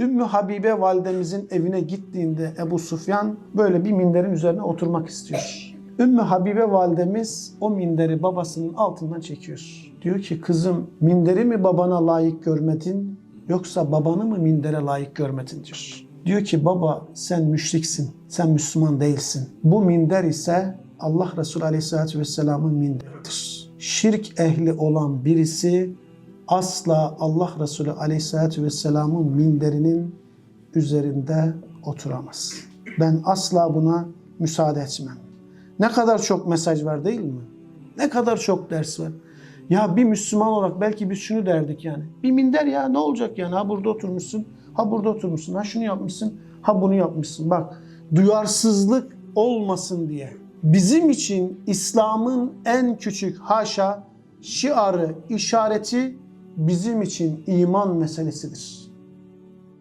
Ümmü Habibe validemizin evine gittiğinde Ebu Sufyan böyle bir minderin üzerine oturmak istiyor. Ümmü Habibe validemiz o minderi babasının altından çekiyor. Diyor ki kızım minderi mi babana layık görmedin yoksa babanı mı mindere layık görmedin diyor. Diyor ki baba sen müşriksin, sen Müslüman değilsin. Bu minder ise Allah Resulü Aleyhisselatü Vesselam'ın minderidir. Şirk ehli olan birisi asla Allah Resulü Aleyhisselatü Vesselam'ın minderinin üzerinde oturamaz. Ben asla buna müsaade etmem. Ne kadar çok mesaj var değil mi? Ne kadar çok ders var. Ya bir Müslüman olarak belki biz şunu derdik yani. Bir minder ya ne olacak yani? Ha burada oturmuşsun, ha burada oturmuşsun, ha şunu yapmışsın, ha bunu yapmışsın. Bak duyarsızlık olmasın diye. Bizim için İslam'ın en küçük haşa şiarı, işareti bizim için iman meselesidir.